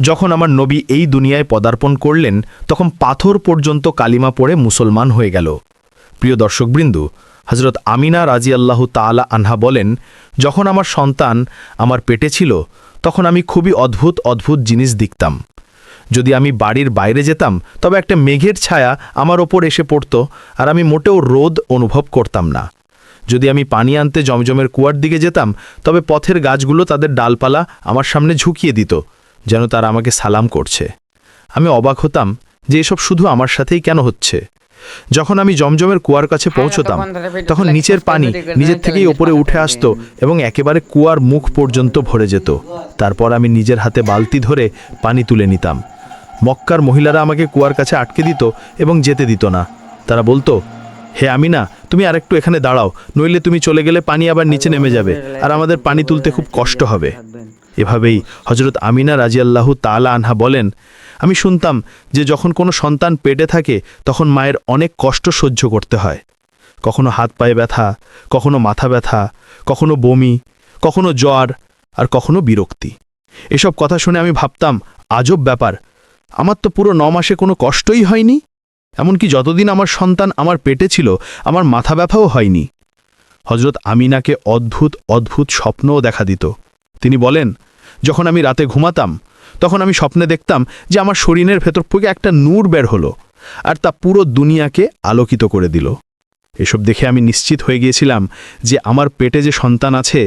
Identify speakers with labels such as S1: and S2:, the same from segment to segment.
S1: যখন আমার নবী এই দুনিয়ায় পদার্পণ করলেন, তখন পাথর পর্যন্ত কালিমা পড়ে মুসলমান হয়ে গেল। প্রিয় দর্শকবৃন্দু হজরত আমিনা রাজিয়াল্লাহু তাআলা আনহা বলেন, যখন আমার সন্তান আমার পেটে ছিল, তখন আমি খুবই অদ্ভুত অদ্ভুত জিনিস দেখতাম। যদি আমি বাড়ির বাইরে যেতাম, তবে একটা মেঘের ছায়া আমার ওপর এসে পড়ত, আর আমি মোটেও রোদ অনুভব করতাম না। যদি আমি পানি আনতে জমজমের কুয়ার দিকে যেতাম, তবে পথের গাছগুলো তাদের ডালপালা আমার সামনে ঝুঁকিয়ে দিত। যেন তারা আমাকে সালাম করছে। আমি অবাক হতাম যে এসব শুধু আমার সাথেই কেন হচ্ছে। যখন আমি জমজমের কুয়ার কাছে পৌঁছতাম তখন নিচের পানি নিজের থেকেই ওপরে উঠে আসতো এবং একেবারে কুয়ার মুখ পর্যন্ত ভরে যেত। তারপর আমি নিজের হাতে বালতি ধরে পানি তুলে নিতাম। মক্কার মহিলারা আমাকে কুয়ার কাছে আটকে দিত এবং যেতে দিত না। তারা বলতো হে আমিনা তুমি আরেকটু এখানে দাঁড়াও নইলে তুমি চলে গেলে পানি আবার নিচে নেমে যাবে আর আমাদের পানি তুলতে খুব কষ্ট হবে। এভাবেই হজরত আমিনা রাজিয়াল্লাহু তালা আনহা বলেন, আমি শুনতাম যে যখন কোনো সন্তান পেটে থাকে, তখন মায়ের অনেক কষ্ট সহ্য করতে হয়। কখনো হাত পায়ে ব্যথা, কখনো মাথা ব্যথা, কখনো বমি, কখনো জ্বর, আর কখনো বিরক্তি। এসব কথা শুনে আমি ভাবতাম, আজব ব্যাপার, আমার তো পুরো ন মাসে কোনো কষ্টই হয়নি? এমনকি যতদিন আমার সন্তান আমার পেটে ছিল, আমার মাথা ব্যথাও হয়নি। হজরত আমিনাকে অদ্ভুত অদ্ভুত স্বপ্নও দেখা দিত। তিনি বলেন যখন আমি রাতে ঘুমাতাম, তখন আমি স্বপ্নে দেখতাম যে আমার শরীরের ভেতর থেকে একটা নূর বের হলো আর তা পুরো দুনিয়াকে আলোকিত করে দিল। এসব দেখে আমি নিশ্চিত হয়ে গিয়েছিলাম যে আমার পেটে যে সন্তান আছে,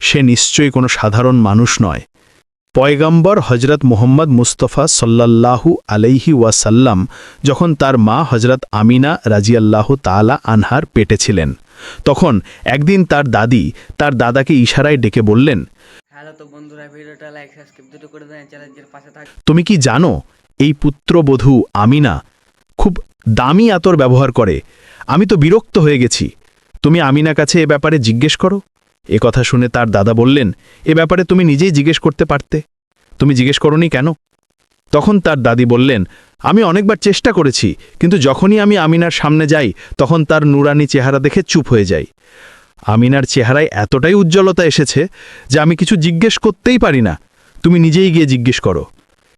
S1: সে নিশ্চয়ই কোনো সাধারণ মানুষ নয়। পয়গম্বর হজরত মোহাম্মদ মুস্তফা সাল্লাল্লাহু আলাইহি ওয়াসাল্লাম যখন তার মা হজরত আমিনা রাজিয়াল্লাহু তালা আনহার পেটে ছিলেন, তখন একদিন তার দাদি তার দাদাকে ইশারায় ডেকে বললেন তুমি কি জানো, এই পুত্রবধূ আমিনা খুব দামি আতর ব্যবহার করে? আমি তো বিরক্ত হয়ে গেছি। তুমি আমিনা কাছে এ ব্যাপারে জিজ্ঞেস করো। এ কথা শুনে তার দাদা বললেন, এ ব্যাপারে তুমি নিজেই জিজ্ঞেস করতে পারতে। তুমি জিজ্ঞেস করনি কেন? তখন তার দাদি বললেন, আমি অনেকবার চেষ্টা করেছি, কিন্তু যখনই আমি আমিনার সামনে যাই, তখন তার নুরানি চেহারা দেখে চুপ হয়ে যাই। আমিনার চেহারায় এতটাই উজ্জ্বলতা এসেছে যে আমি কিছু জিজ্ঞেস করতেই পারি না। তুমি নিজেই গিয়ে জিজ্ঞেস করো।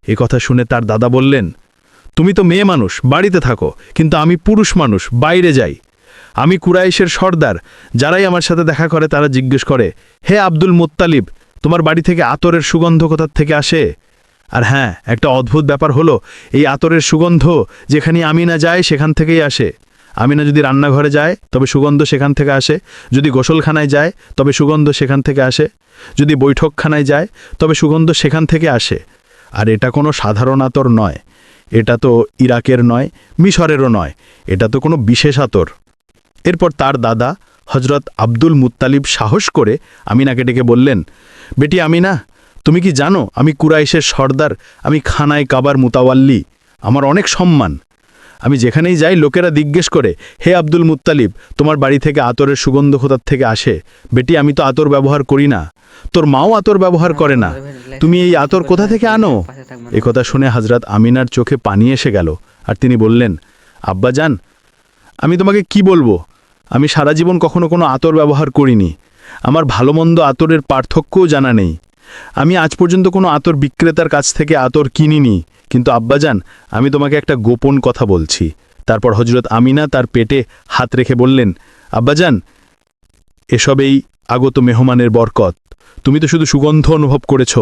S1: এ কথা শুনে তার দাদা বললেন, তুমি তো মেয়ে মানুষ, বাড়িতে থাকো, কিন্তু আমি পুরুষ মানুষ, বাইরে যাই। আমি কুরাইশের সর্দার, যারাই আমার সাথে দেখা করে তারা জিজ্ঞেস করে, হে আব্দুল মুত্তালিব, তোমার বাড়ি থেকে আতরের সুগন্ধ কোথার থেকে আসে? আর হ্যাঁ একটা অদ্ভুত ব্যাপার হলো, এই আতরের সুগন্ধ যেখানে আমিনা যায় সেখান থেকেই আসে। আমিনা যদি রান্নাঘরে যায়, তবে সুগন্ধ সেখান থেকে আসে। যদি গোসলখানায় যায়, তবে সুগন্ধ সেখান থেকে আসে। যদি বৈঠকখানায় যায়, তবে সুগন্ধ সেখান থেকে আসে। আর এটা কোনো সাধারণ আতর নয়। এটা তো ইরাকের নয়, মিশরেরও নয়। এটা তো কোনো বিশেষ আতর এরপর তার দাদা হজরত আব্দুল মুত্তালিব সাহস করে আমিনাকে ডেকে বললেন, বেটি আমিনা, তুমি কি জানো আমি কুরাইশের সর্দার? আমি খানায় কাবার মুতাওয়াল্লি। আমার অনেক সম্মান। আমি যেখানেই যাই, লোকেরা জিজ্ঞেস করে, হে আব্দুল মুত্তালিব, তোমার বাড়ি থেকে আতরের সুগন্ধ কোথার থেকে আসে? বেটি, আমি তো আতর ব্যবহার করি না। তোর মাও আতর ব্যবহার করে না। তুমি এই আতর কোথা থেকে আনো? এ কথা শুনে হাজরাত আমিনার চোখে পানি এসে গেল আর তিনি বললেন, আব্বা যান, আমি তোমাকে কি বলব? আমি সারা জীবন কখনো কোনো আতর ব্যবহার করিনি। আমার ভালো মন্দ আতরের পার্থক্যও জানা নেই। আমি আজ পর্যন্ত কোনো আতর বিক্রেতার কাছ থেকে আতর কিনিনি। কিন্তু আব্বাজান, আমি তোমাকে একটা গোপন কথা বলছি। তারপর হজরত আমিনা তার পেটে হাত রেখে বললেন, আব্বাজান, এসব এই আগত মেহমানের বরকত। তুমি তো শুধু সুগন্ধ অনুভব করেছ।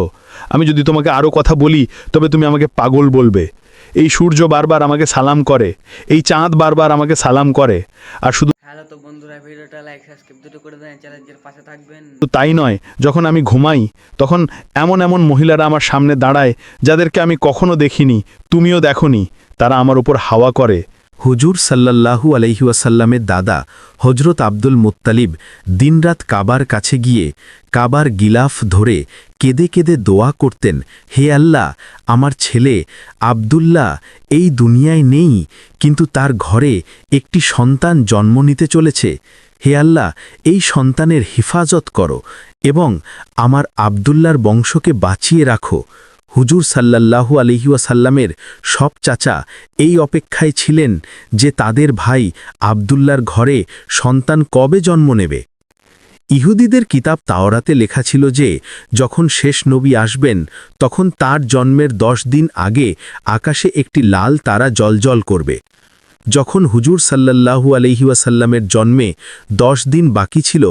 S1: আমি যদি তোমাকে আরও কথা বলি, তবে তুমি আমাকে পাগল বলবে। এই সূর্য বারবার আমাকে সালাম করে, এই চাঁদ বারবার আমাকে সালাম করে, আর শুধু
S2: তো
S1: তাই নয়, যখন আমি ঘুমাই, তখন এমন এমন মহিলারা আমার সামনে দাঁড়ায়, যাদেরকে আমি কখনো দেখিনি, তুমিও দেখনি, তারা আমার উপর হাওয়া করে।
S3: হুজুর সাল্লাল্লাহু আলহিউসাল্লামের দাদা হজরত আব্দুল মুত্তালিব দিনরাত কাবার কাছে গিয়ে কাবার গিলাফ ধরে কেঁদে কেঁদে দোয়া করতেন, হে আল্লাহ, আমার ছেলে আবদুল্লাহ এই দুনিয়ায় নেই, কিন্তু তার ঘরে একটি সন্তান জন্ম নিতে চলেছে। হে আল্লাহ, এই সন্তানের হিফাজত করো এবং আমার আবদুল্লার বংশকে বাঁচিয়ে রাখো। হুজুর সাল্লাল্লাহু আলহিউসাল্লামের সব চাচা এই অপেক্ষায় ছিলেন যে তাদের ভাই আবদুল্লার ঘরে সন্তান কবে জন্ম নেবে।
S1: ইহুদিদের কিতাব তাওরাতে লেখা ছিল যে, যখন শেষ নবী আসবেন, তখন তার জন্মের দশ দিন আগে আকাশে একটি লাল তারা জলজল করবে। যখন হুজুর সাল্লাল্লাহু আলহিউসাল্লামের জন্মে দশ দিন বাকি ছিল,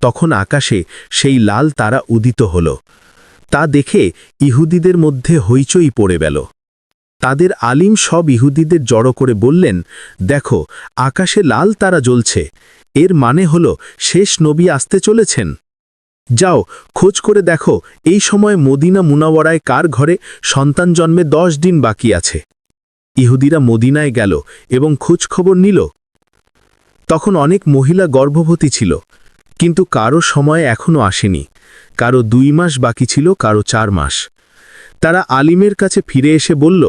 S1: তখন আকাশে সেই লাল তারা উদিত হল। তা দেখে ইহুদিদের মধ্যে হইচই পড়ে গেল। তাদের আলিম সব ইহুদিদের জড়ো করে বললেন, দেখো, আকাশে লাল তারা জ্বলছে। এর মানে হল, শেষ নবী আসতে চলেছেন। যাও, খোঁজ করে দেখো, এই সময় মদিনা মুনাওয়ারায় কার ঘরে সন্তান জন্মে দশ দিন বাকি আছে? ইহুদিরা মদিনায় গেল এবং খোঁজ খবর নিল। তখন অনেক মহিলা গর্ভবতী ছিল, কিন্তু কারও সময় এখনও আসেনি। কারও দুই মাস বাকি ছিল, কারও চার মাস। তারা আলিমের কাছে ফিরে এসে বলল,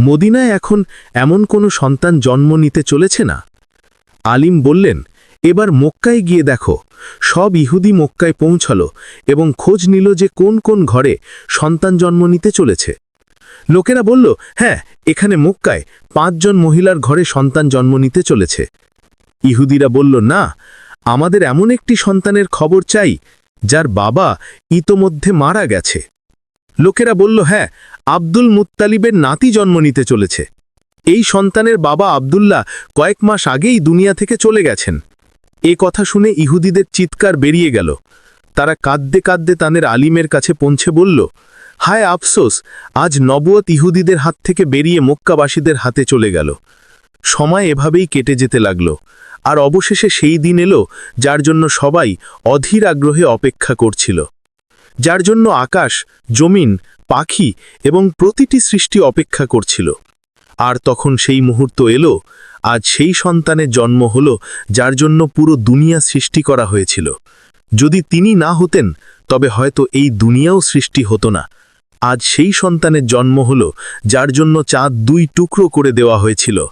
S1: মদিনায় এখন এমন কোনো সন্তান জন্ম নিতে চলেছে না? আলিম বললেন, এবার মক্কায় গিয়ে দেখো। সব ইহুদি মক্কায় পৌঁছল এবং খোঁজ নিল যে কোন কোন ঘরে সন্তান জন্ম নিতে চলেছে। লোকেরা বলল হ্যাঁ এখানে মক্কায় পাঁচজন মহিলার ঘরে সন্তান জন্ম নিতে চলেছে। ইহুদিরা বলল, না, আমাদের এমন একটি সন্তানের খবর চাই যার বাবা ইতোমধ্যে মারা গেছে। লোকেরা বলল হ্যাঁ আব্দুল মুত্তালিবের নাতি জন্ম নিতে চলেছে। এই সন্তানের বাবা আব্দুল্লাহ কয়েক মাস আগেই দুনিয়া থেকে চলে গেছেন। এ কথা শুনে ইহুদিদের চিৎকার বেরিয়ে গেল। তারা কাঁদতে কাঁদতে তাদের আলিমের কাছে পৌঁছে বলল, হায় আফসোস, আজ নবুয়ত ইহুদিদের হাত থেকে বেরিয়ে মক্কাবাসীদের হাতে চলে গেল। সময় এভাবেই কেটে যেতে লাগল। আর অবশেষে সেই দিন এলো যার জন্য সবাই অধীর আগ্রহে অপেক্ষা করছিল। যার জন্য আকাশ, জমিন, পাখি এবং প্রতিটি সৃষ্টি অপেক্ষা করছিল। আর তখন সেই মুহূর্ত এলো, আজ সেই সন্তানের জন্ম হল যার জন্য পুরো দুনিয়া সৃষ্টি করা হয়েছিল। যদি তিনি না হতেন, তবে হয়তো এই দুনিয়াও সৃষ্টি হতো না। আজ সেই সন্তানের জন্ম হল যার জন্য চাঁদ দুই টুকরো করে দেওয়া হয়েছিল।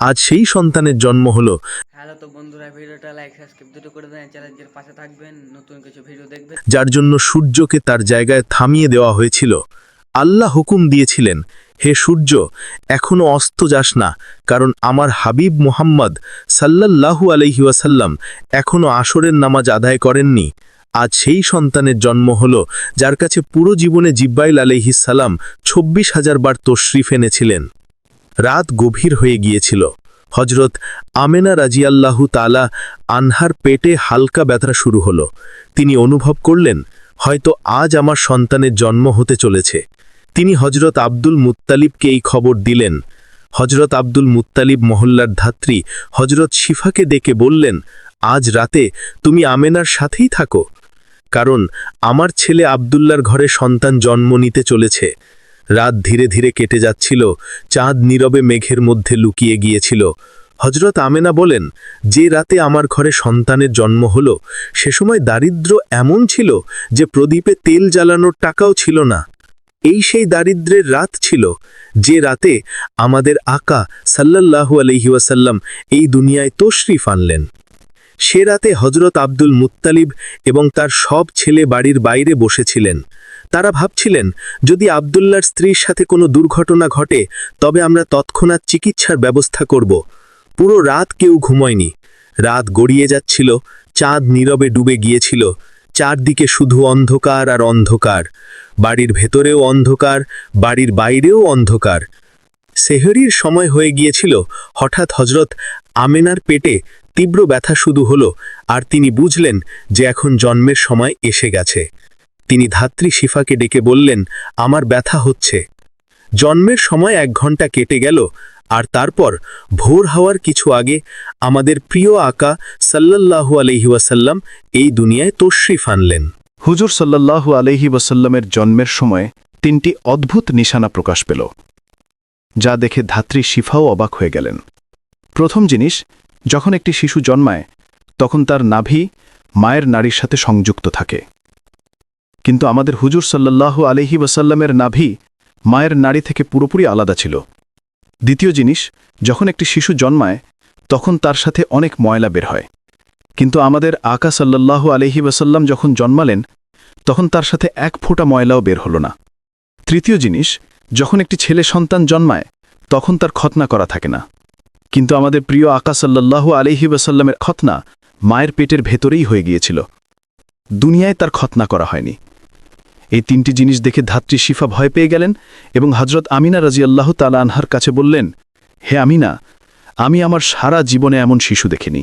S1: আজ সেই সন্তানের জন্ম হল।
S2: হ্যালো তো বন্ধুরা ভিডিওটা লাইক সাবস্ক্রাইব দুটো করে দেন চ্যানেলের পাশে থাকবেন নতুন কিছু ভিডিও দেখবেন।
S1: যার জন্য সূর্যকে তার জায়গায় থামিয়ে দেওয়া হয়েছিল। আল্লাহ হুকুম দিয়েছিলেন হে সূর্য এখনও অস্ত যাস না কারণ আমার হাবিব মোহাম্মদ সাল্লাল্লাহু আলহিউসাল্লাম এখনও আসরের নামাজ আদায় করেননি। আজ সেই সন্তানের জন্ম হল যার কাছে পুরো জীবনে জিব্বাইল আলহিসাল্লাম ছব্বিশ হাজার বার তশরিফ এনেছিলেন। রাত গভীর হয়ে গিয়েছিল। হজরত আমেনা রাজিয়াল্লাহু তালা আনহার পেটে হালকা ব্যথা শুরু হল। তিনি অনুভব করলেন, হয়তো আজ আমার সন্তানের জন্ম হতে চলেছে। তিনি হজরত আব্দুল মুত্তালিবকে এই খবর দিলেন। হজরত আব্দুল মুত্তালিব মহল্লার ধাত্রী হজরত শিফাকে ডেকে বললেন, আজ রাতে তুমি আমেনার সাথেই থাকো। কারণ আমার ছেলে আবদুল্লার ঘরে সন্তান জন্ম নিতে চলেছে। রাত ধীরে ধীরে কেটে যাচ্ছিল, চাঁদ নীরবে মেঘের মধ্যে লুকিয়ে গিয়েছিল। হজরত আমেনা বলেন, যে রাতে আমার ঘরে সন্তানের জন্ম হল, সে সময় দারিদ্র এমন ছিল যে প্রদীপে তেল জ্বালানোর টাকাও ছিল না। এই সেই দারিদ্রের রাত ছিল, যে রাতে আমাদের আকা সাল্লাল্লাহু আলহিউসাল্লাম এই দুনিয়ায় তশরিফ আনলেন। সে রাতে হজরত আব্দুল মুত্তালিব এবং তার সব ছেলে বাড়ির বাইরে বসেছিলেন। তারা ভাবছিলেন, যদি আবদুল্লার স্ত্রীর সাথে কোনো দুর্ঘটনা ঘটে, তবে আমরা তৎক্ষণাৎ চিকিৎসার ব্যবস্থা করব। পুরো রাত কেউ ঘুমোয়নি। রাত গড়িয়ে যাচ্ছিল, চাঁদ নীরবে ডুবে গিয়েছিল। চারদিকে শুধু অন্ধকার আর অন্ধকার। বাড়ির ভেতরেও অন্ধকার, বাড়ির বাইরেও অন্ধকার। সেহরির সময় হয়ে গিয়েছিল, হঠাৎ হজরত আমেনার পেটে তীব্র ব্যথা শুধু হলো, আর তিনি বুঝলেন যে এখন জন্মের সময় এসে গেছে। তিনি ধাত্রী শিফাকে ডেকে বললেন, আমার ব্যথা হচ্ছে। জন্মের সময় এক ঘণ্টা কেটে গেল, আর তারপর ভোর হওয়ার কিছু আগে আমাদের প্রিয় আকা সাল্লাল্লাহু আলহিউসাল্লাম এই দুনিয়ায় তশরিফ আনলেন।
S4: হুজুর সাল্লাল্লাহু আলহি ওয়াসাল্লামের জন্মের সময় তিনটি অদ্ভুত নিশানা প্রকাশ পেল, যা দেখে ধাত্রী শিফাও অবাক হয়ে গেলেন। প্রথম জিনিস, যখন একটি শিশু জন্মায়, তখন তার নাভি মায়ের নারীর সাথে সংযুক্ত থাকে। কিন্তু আমাদের হুজুর সাল্লাল্লাহু আলহি ওয়াসাল্লামের নাভি মায়ের নারী থেকে পুরোপুরি আলাদা ছিল। দ্বিতীয় জিনিস, যখন একটি শিশু জন্মায়, তখন তার সাথে অনেক ময়লা বের হয়। কিন্তু আমাদের আকা সাল্লাল্লাহু আলহি ওয়াসাল্লাম যখন জন্মালেন, তখন তার সাথে এক ফোঁটা ময়লাও বের হল না। তৃতীয় জিনিস, যখন একটি ছেলে সন্তান জন্মায়, তখন তার খতনা করা থাকে না। কিন্তু আমাদের প্রিয় আকা সাল্লাল্লাহু আলহি ওয়াসাল্লামের খতনা মায়ের পেটের ভেতরেই হয়ে গিয়েছিল।
S1: দুনিয়ায় তার খতনা করা হয়নি। এই তিনটি জিনিস দেখে ধাত্রী শিফা ভয় পেয়ে গেলেন এবং হজরত আমিনা রাজিয়াল্লাহ তালা আনহার কাছে বললেন, হে আমিনা, আমি আমার সারা জীবনে এমন শিশু দেখিনি।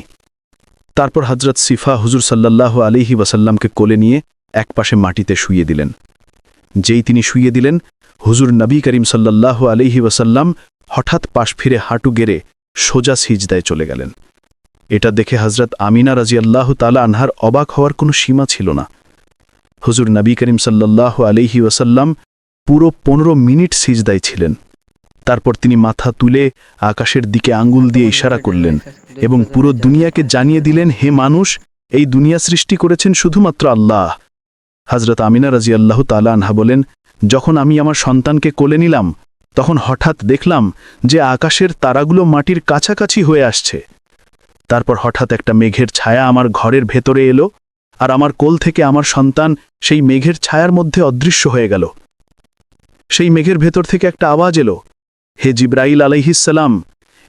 S1: তারপর হজরত সিফা হুজুর সাল্লাল্লাহু আলিহি ওয়াসাল্লামকে কোলে নিয়ে একপাশে মাটিতে শুইয়ে দিলেন। যেই তিনি শুইয়ে দিলেন, হুজুর নবী করিম সাল্লাল্লাহু আলিহি ওয়াসাল্লাম হঠাৎ পাশ ফিরে হাঁটু গেড়ে সোজা সিজদায় চলে গেলেন। এটা দেখে হজরত আমিনা রাজিয়াল্লাহ তালা আনহার অবাক হওয়ার কোনো সীমা ছিল না। হুজুর নবী করিম সাল্লাল্লাহু আলিহি ওয়াসাল্লাম পুরো পনেরো মিনিট সিজদায় ছিলেন। তারপর তিনি মাথা তুলে আকাশের দিকে আঙ্গুল দিয়ে ইশারা করলেন এবং পুরো দুনিয়াকে জানিয়ে দিলেন, হে মানুষ, এই দুনিয়া সৃষ্টি করেছেন শুধুমাত্র আল্লাহ। হজরত আমিনা রাজি আল্লাহ তালা আনহা বলেন, যখন আমি আমার সন্তানকে কোলে নিলাম, তখন হঠাৎ দেখলাম যে আকাশের তারাগুলো মাটির কাছাকাছি হয়ে আসছে। তারপর হঠাৎ একটা মেঘের ছায়া আমার ঘরের ভেতরে এলো আর আমার কোল থেকে আমার সন্তান সেই মেঘের ছায়ার মধ্যে অদৃশ্য হয়ে গেল। সেই মেঘের ভেতর থেকে একটা আওয়াজ এলো। হে জিব্রাইল আলাইহিসাল্লাম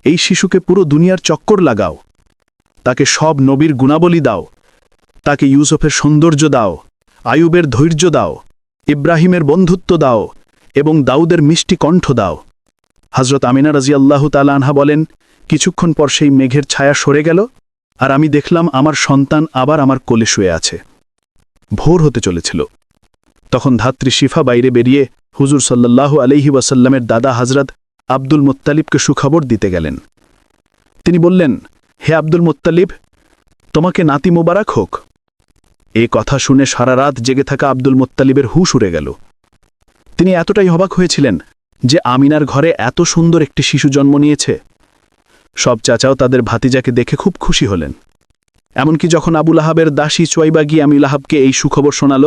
S1: এই শিশুকে পুরো দুনিয়ার চক্কর লাগাও। তাকে সব নবীর গুণাবলী দাও। তাকে ইউসুফের সৌন্দর্য দাও। আয়ুবের ধৈর্য দাও। ইব্রাহিমের বন্ধুত্ব দাও। এবং দাউদের মিষ্টি কণ্ঠ দাও। হজরত আমিনা রাজি আল্লাহ আনহা বলেন, কিছুক্ষণ পর সেই মেঘের ছায়া সরে গেল। আর আমি দেখলাম আমার সন্তান আবার আমার কোলে শুয়ে আছে। ভোর হতে চলেছিল। তখন ধাত্রী শিফা বাইরে বেরিয়ে হুজুর সাল্লাল্লাহু আলহি ওয়াসাল্লামের দাদা হজরত আব্দুল মোত্তালিবকে সুখবর দিতে গেলেন। তিনি বললেন, হে আব্দুল মোত্তালিব, তোমাকে নাতি মোবারক হোক। এ কথা শুনে সারা রাত জেগে থাকা আব্দুল মুত্তালিবের হুশ উড়ে গেল। তিনি এতটাই অবাক হয়েছিলেন যে আমিনার ঘরে এত সুন্দর একটি শিশু জন্ম নিয়েছে। সব চাচাও তাদের ভাতিজাকে দেখে খুব খুশি হলেন। এমনকি যখন আবুল আহাবের দাসী চোয়াইবা গিয়ে আমিল আহাবকে এই সুখবর শোনাল,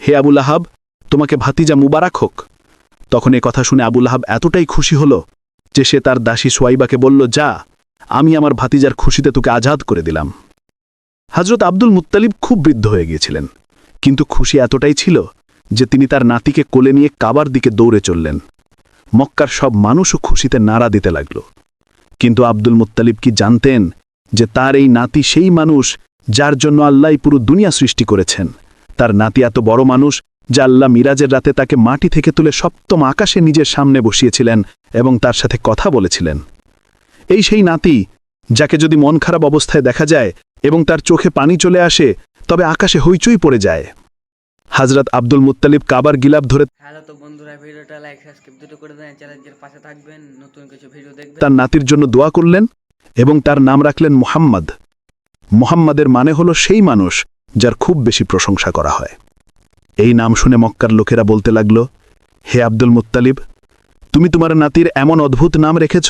S1: হে আবুল আহাব তোমাকে ভাতিজা মুবারক হোক। তখন এ কথা শুনে আবুল আহাব এতটাই খুশি হল যে সে তার দাসী সোয়াইবাকে বলল, যা, আমি আমার ভাতিজার খুশিতে তোকে আজাদ করে দিলাম। হজরত আব্দুল মুত্তালিব খুব বৃদ্ধ হয়ে গিয়েছিলেন, কিন্তু খুশি এতটাই ছিল যে তিনি তার নাতিকে কোলে নিয়ে কাবার দিকে দৌড়ে চললেন। মক্কার সব মানুষও খুশিতে নাড়া দিতে লাগল। কিন্তু আব্দুল মুত্তালিব কি জানতেন যে তার এই নাতি সেই মানুষ যার জন্য আল্লাহ পুরো দুনিয়া সৃষ্টি করেছেন? তার নাতি এত বড় মানুষ যা আল্লাহ মিরাজের রাতে তাকে মাটি থেকে তুলে সপ্তম আকাশে নিজের সামনে বসিয়েছিলেন এবং তার সাথে কথা বলেছিলেন। এই সেই নাতি যাকে যদি মন খারাপ অবস্থায় দেখা যায় এবং তার চোখে পানি চলে আসে, তবে আকাশে হইচই পড়ে যায়। হাজরত আব্দুল মুত্তালিব কাবার গিলাপ ধরে
S2: হ্যালো তো বন্ধুরা ভিডিওটা লাইক সাবস্ক্রাইব দুটো করে দেন চ্যানেলের পাশে থাকবেন নতুন কিছু ভিডিও দেখবেন।
S1: তার নাতির জন্য দোয়া করলেন এবং তার নাম রাখলেন মোহাম্মদ। মোহাম্মদের মানে হল সেই মানুষ যার খুব বেশি প্রশংসা করা হয়। এই নাম শুনে মক্কার লোকেরা বলতে লাগল হে আব্দুল মুত্তালিব তুমি তোমার নাতির এমন অদ্ভুত নাম রেখেছ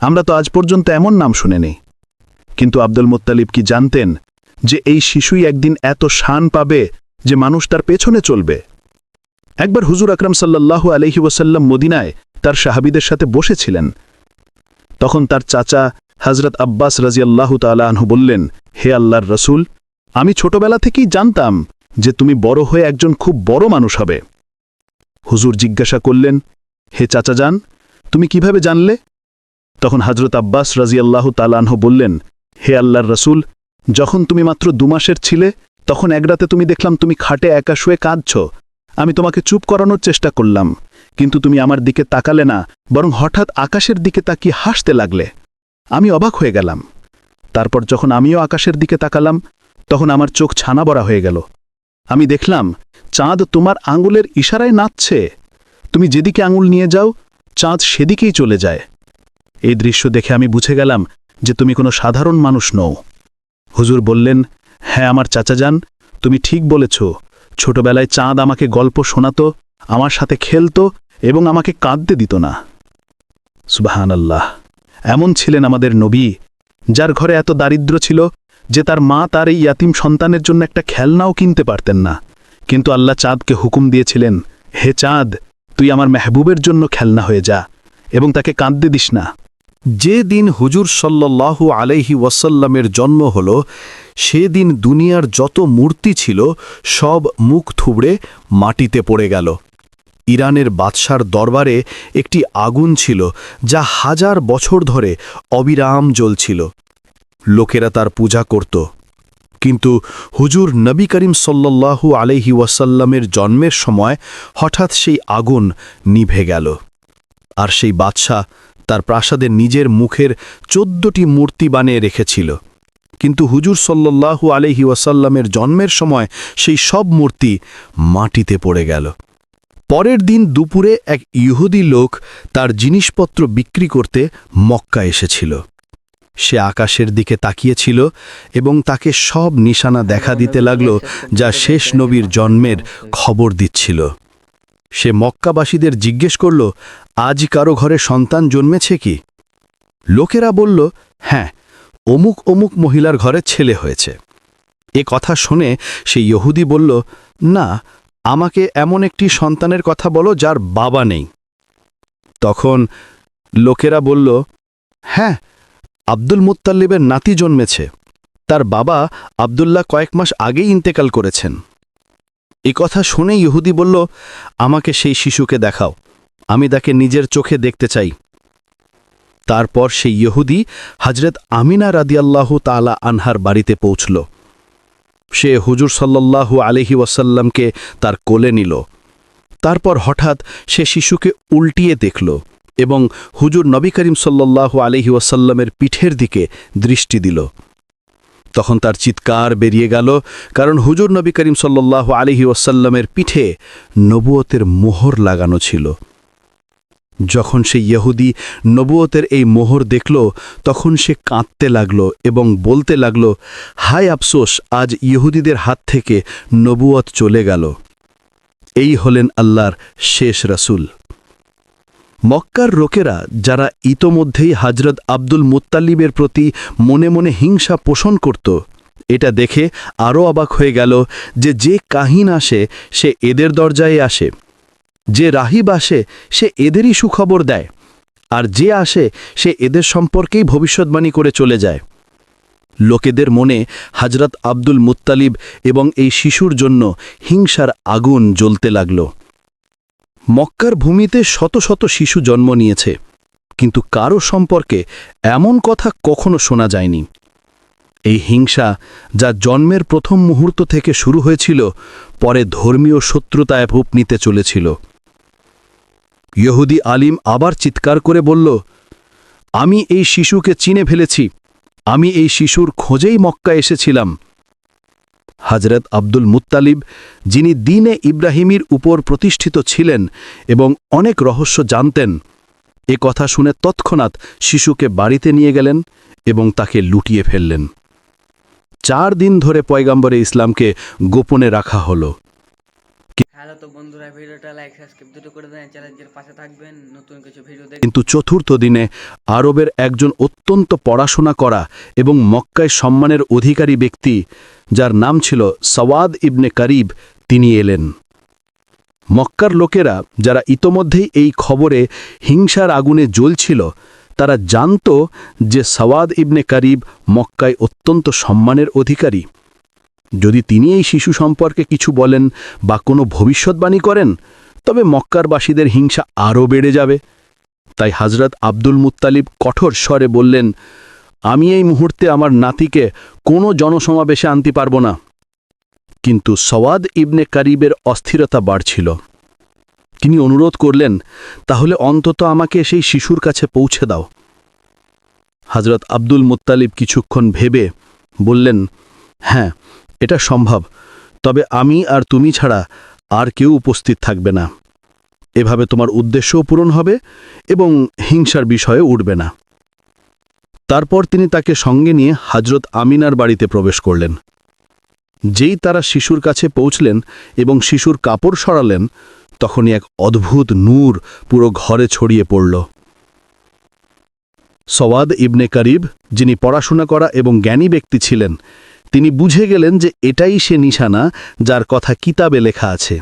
S1: আমরা তো আজ পর্যন্ত এমন নাম শুনেনি। কিন্তু আব্দুল মুত্তালিব কি জানতেন যে এই শিশুই একদিন এত শান পাবে যে মানুষ তার পেছনে চলবে। একবার হুজুর আকরাম সাল্লাল্লাহু আলহি ওয়াসাল্লাম মদিনায় তার সাহাবিদের সাথে বসেছিলেন। তখন তার চাচা হজরত আব্বাস রাজিয়াল্লাহু তালাহু বললেন, হে আল্লাহর রসুল, আমি ছোটবেলা থেকেই জানতাম যে তুমি বড় হয়ে একজন খুব বড় মানুষ হবে। হুজুর জিজ্ঞাসা করলেন, হে চাচা যান তুমি কীভাবে জানলে? তখন হজরত আব্বাস রাজিয়াল্লাহু তালাহ বললেন, হে আল্লাহর রসুল, যখন তুমি মাত্র দুমাসের ছিলে তখন এক রাতে তুমি দেখলাম তুমি খাটে একা শুয়ে কাঁদছ। আমি তোমাকে চুপ করানোর চেষ্টা করলাম, কিন্তু তুমি আমার দিকে তাকালে না, বরং হঠাৎ আকাশের দিকে তাকিয়ে হাসতে লাগলে। আমি অবাক হয়ে গেলাম। তারপর যখন আমিও আকাশের দিকে তাকালাম, তখন আমার চোখ ছানা বড়া হয়ে গেল। আমি দেখলাম, চাঁদ তোমার আঙুলের ইশারায় নাচছে। তুমি যেদিকে আঙুল নিয়ে যাও, চাঁদ সেদিকেই চলে যায়। এই দৃশ্য দেখে আমি বুঝে গেলাম যে তুমি কোনো সাধারণ মানুষ নও। হুজুর বললেন হ্যাঁ আমার চাচা যান। তুমি ঠিক বলেছ। ছোটবেলায় চাঁদ আমাকে গল্প শোনাতো, আমার সাথে খেলতো এবং আমাকে কাঁদতে দিত না। সুবাহান আল্লাহ এমন ছিলেন আমাদের নবী, যার ঘরে এত দারিদ্র ছিল যে তার মা তার এই ইয়াতিম সন্তানের জন্য একটা খেলনাও কিনতে পারতেন না। কিন্তু আল্লাহ চাঁদকে হুকুম দিয়েছিলেন, হে চাঁদ, তুই আমার মেহবুবের জন্য খেলনা হয়ে যা এবং তাকে কাঁদতে দিস না।
S3: যে দিন হুজুর সাল্লাল্লাহু আলাইহি ওয়াসাল্লামের জন্ম হল, সেদিন দুনিয়ার যত মূর্তি ছিল, সব মুখ থুবড়ে মাটিতে পড়ে গেল। ইরানের বাদশার দরবারে একটি আগুন ছিল, যা হাজার বছর ধরে অবিরাম জ্বলছিল। লোকেরা তার পূজা করত।
S1: কিন্তু হুজুর নবী করিম সাল্লাল্লাহু আলহি ওয়াসাল্লামের জন্মের সময় হঠাৎ সেই আগুন নিভে গেল। আর সেই বাদশাহ তার প্রাসাদে নিজের মুখের চোদ্দটি মূর্তি বানিয়ে রেখেছিল। কিন্তু হুজুর সাল্লাল্লাহু আলহি ওয়াসাল্লামের জন্মের সময় সেই সব মূর্তি মাটিতে পড়ে গেল। পরের দিন দুপুরে এক ইহুদি লোক তার জিনিসপত্র বিক্রি করতে মক্কা এসেছিল। সে আকাশের দিকে তাকিয়েছিল এবং তাকে সব নিশানা দেখা দিতে লাগল যা শেষ নবীর জন্মের খবর দিচ্ছিল। সে মক্কাবাসীদের জিজ্ঞেস করল আজ কারও ঘরে সন্তান জন্মেছে কি? লোকেরা বলল হ্যাঁ অমুক অমুক মহিলার ঘরে ছেলে হয়েছে। এ কথা শুনে সেই ইহুদি বলল, না, আমাকে এমন একটি সন্তানের কথা বলো যার বাবা নেই। তখন লোকেরা বলল হ্যাঁ আব্দুল মুত্তাল্লিবের নাতি জন্মেছে। তার বাবা আবদুল্লাহ কয়েক মাস আগেই ইন্তেকাল করেছেন। এ কথা শুনে ইহুদি বলল, আমাকে সেই শিশুকে দেখাও। আমি তাকে নিজের চোখে দেখতে চাই। তারপর সেই ইহুদি হজরত আমিনা রাদিয়াল্লাহু তালা আনহার বাড়িতে পৌঁছল। সে হুজুর সাল্লাল্লাহু আলহি ওয়াসাল্লামকে তার কোলে নিল। তারপর হঠাৎ সে শিশুকে উল্টিয়ে দেখল এবং হুজুর নবী করিম সাল্লাল্লাহু আলহি ওয়াসাল্লামের পিঠের দিকে দৃষ্টি দিল। তখন তার চিৎকার বেরিয়ে গেল কারণ হুজুর নবী করিম সাল্লাল্লাহু আলহি ওয়াসাল্লামের পিঠে নবুয়তের মোহর লাগানো ছিল। যখন সে ইহুদি নবুয়তের এই মোহর দেখল, তখন সে কাঁদতে লাগল এবং বলতে লাগল, হায় আফসোস, আজ ইহুদিদের হাত থেকে নবুয়ত চলে গেল। এই হলেন আল্লাহর শেষ রাসূল। মক্কার লোকেরা যারা ইতোমধ্যেই হজরত আব্দুল মুত্তালিবের প্রতি মনে মনে হিংসা পোষণ করত, এটা দেখে আরও অবাক হয়ে গেল যে যে কাহিন আসে সে এদের দরজায় আসে। যে রাহিব আসে, সে এদেরই সুখবর দেয়, আর যে আসে, সে এদের সম্পর্কেই ভবিষ্যৎবাণী করে চলে যায়। লোকেদের মনে হজরত আব্দুল মুত্তালিব এবং এই শিশুর জন্য হিংসার আগুন জ্বলতে লাগল। মক্কার ভূমিতে শত শত শিশু জন্ম নিয়েছে, কিন্তু কারও সম্পর্কে এমন কথা কখনো শোনা যায়নি। এই হিংসা যা জন্মের প্রথম মুহূর্ত থেকে শুরু হয়েছিল, পরে ধর্মীয় শত্রুতায় রূপ নিতে চলেছিল। ইহুদি আলিম আবার চিৎকার করে বলল, আমি এই শিশুকে চিনে ফেলেছি। আমি এই শিশুর খোঁজেই মক্কা এসেছিলাম। হজরত আব্দুল মুত্তালিব, যিনি দিনে ইব্রাহিমির উপর প্রতিষ্ঠিত ছিলেন এবং অনেক রহস্য জানতেন, এ কথা শুনে তৎক্ষণাৎ শিশুকে বাড়িতে নিয়ে গেলেন এবং তাকে লুটিয়ে ফেললেন। চার দিন ধরে পয়গাম্বরে ইসলামকে গোপনে রাখা হলো।
S2: হ্যালো তো বন্ধুরা, ভিডিওটা লাইক সাবস্ক্রাইব দুটো করে দেন চ্যালেঞ্জের পাশে থাকবেন। নতুন কিছু ভিডিও দেখবেন
S1: কিন্তু চতুর্থ দিনে আরবের একজন অত্যন্ত পড়াশোনা করা এবং মক্কায় সম্মানের অধিকারী ব্যক্তি, যার নাম ছিল সওয়াদ ইবনে করিব, তিনি এলেন। মক্কার লোকেরা যারা ইতোমধ্যেই এই খবরে হিংসার আগুনে জ্বলছিল, তারা জানত যে সওয়াদ ইবনে করিব মক্কায় অত্যন্ত সম্মানের অধিকারী। যদি তিনি এই শিশু সম্পর্কে কিছু বলেন বা কোনো ভবিষ্যৎবাণী করেন, তবে মক্কারবাসীদের হিংসা আরও বেড়ে যাবে। তাই হজরত আব্দুল মুত্তালিব কঠোর স্বরে বললেন, আমি এই মুহূর্তে আমার নাতিকে কোনো জনসমাবেশে আনতে পারব না। কিন্তু সওয়াদ ইবনে কারিবের অস্থিরতা বাড়ছিল। তিনি অনুরোধ করলেন, তাহলে অন্তত আমাকে সেই শিশুর কাছে পৌঁছে দাও। হজরত আব্দুল মুত্তালিব কিছুক্ষণ ভেবে বললেন হ্যাঁ এটা সম্ভব। তবে আমি আর তুমি ছাড়া আর কেউ উপস্থিত থাকবে না। এভাবে তোমার উদ্দেশ্যও পূরণ হবে এবং হিংসার বিষয়ে উঠবে না। তারপর তিনি তাকে সঙ্গে নিয়ে হজরত আমিনার বাড়িতে প্রবেশ করলেন। যেই তারা শিশুর কাছে পৌঁছলেন এবং শিশুর কাপড় সরালেন, তখনই এক অদ্ভুত নূর পুরো ঘরে ছড়িয়ে পড়ল। সওয়াদ ইবনে করিব, যিনি পড়াশোনা করা এবং জ্ঞানী ব্যক্তি ছিলেন তিনি বুঝে গেলেন যে এটাই সে নিশানা যার কথা কিতাবে লেখা আছে।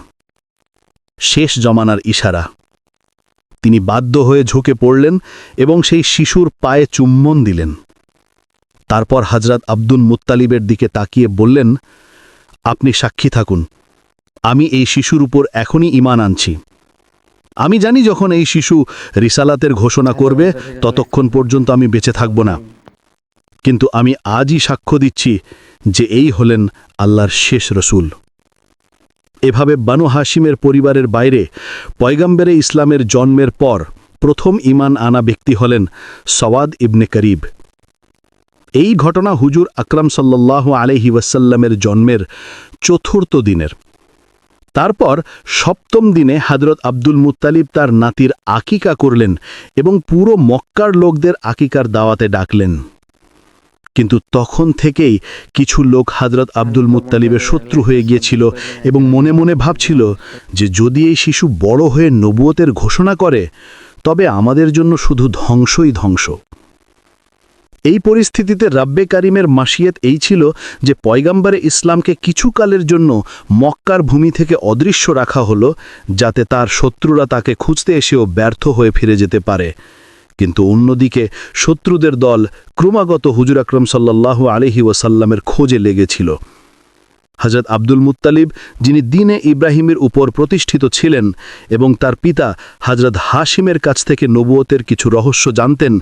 S1: শেষ জমানার ইশারা। তিনি বাধ্য হয়ে ঝুঁকে পড়লেন এবং সেই শিশুর পায়ে চুম্বন দিলেন। তারপর হজরত আব্দুল মুত্তালিবের দিকে তাকিয়ে বললেন, আপনি সাক্ষী থাকুন। আমি এই শিশুর উপর এখনই ইমান আনছি। আমি জানি যখন এই শিশু রিসালাতের ঘোষণা করবে, ততক্ষণ পর্যন্ত আমি বেঁচে থাকব না। কিন্তু আমি আজই সাক্ষ্য দিচ্ছি যে এই হলেন আল্লাহর শেষ রসুল। এভাবে বানু হাসিমের পরিবারের বাইরে পয়গাম্বেরে ইসলামের জন্মের পর প্রথম ইমান আনা ব্যক্তি হলেন সওয়াদ ইবনে করিব। এই ঘটনা হুজুর আকরাম সাল্লাহ আলহি ওয়াসাল্লামের জন্মের চতুর্থ দিনের। তারপর সপ্তম দিনে হজরত আব্দুল মুত্তালিব তার নাতির আকিকা করলেন এবং পুরো মক্কার লোকদের আকিকার দাওয়াতে ডাকলেন। কিন্তু তখন থেকেই কিছু লোক হজরত আব্দুল মুত্তালিবের শত্রু হয়ে গিয়েছিল এবং মনে মনে ভাবছিল যে যদি এই শিশু বড় হয়ে নবুয়তের ঘোষণা করে, তবে আমাদের জন্য শুধু ধ্বংসই ধ্বংস। এই পরিস্থিতিতে রাব্বে কারিমের মাসিয়েত এই ছিল যে পয়গাম্বারে ইসলামকে কিছুকালের জন্য মক্কার ভূমি থেকে অদৃশ্য রাখা হলো, যাতে তার শত্রুরা তাকে খুঁজতে এসেও ব্যর্থ হয়ে ফিরে যেতে পারে। কিন্তু অন্যদিকে শত্রুদের দল ক্রমাগত হুজুর আকরম সাল্লাহ আলহি ওয়াসাল্লামের খোঁজে লেগেছিল। হজরত আব্দুল মুত্তালিব, যিনি দিনে ইব্রাহিমের উপর প্রতিষ্ঠিত ছিলেন এবং তার পিতা হজরত হাশিমের কাছ থেকে নবুয়তের কিছু রহস্য জানতেন,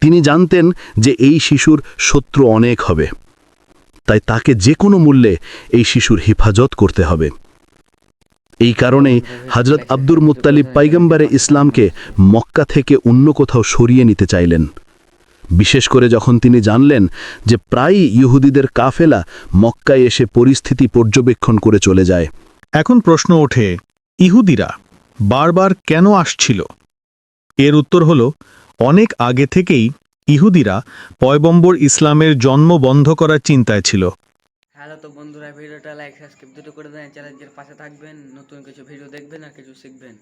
S1: তিনি জানতেন যে এই শিশুর শত্রু অনেক হবে। তাই তাকে যে কোনো মূল্যে এই শিশুর হেফাজত করতে হবে। এই কারণেই হজরত আব্দুর মুত্তালিব পাইগম্বরে ইসলামকে মক্কা থেকে অন্য কোথাও সরিয়ে নিতে চাইলেন। বিশেষ করে যখন তিনি জানলেন যে প্রায়ই ইহুদিদের কাফেলা মক্কায় এসে পরিস্থিতি পর্যবেক্ষণ করে চলে যায়।
S5: এখন প্রশ্ন ওঠে, ইহুদিরা বারবার কেন আসছিল? এর উত্তর হল, অনেক আগে থেকেই ইহুদিরা পয়বম্বর ইসলামের জন্ম বন্ধ করার চিন্তায় ছিল।
S2: হ্যালো তো বন্ধুরা, ভিডিওটা লাইক সাবস্ক্রাইব দুটো করে দেন চ্যালেঞ্জের পাশে থাকবেন, নতুন কিছু ভিডিও দেখবেন আর কিছু শিখবেন।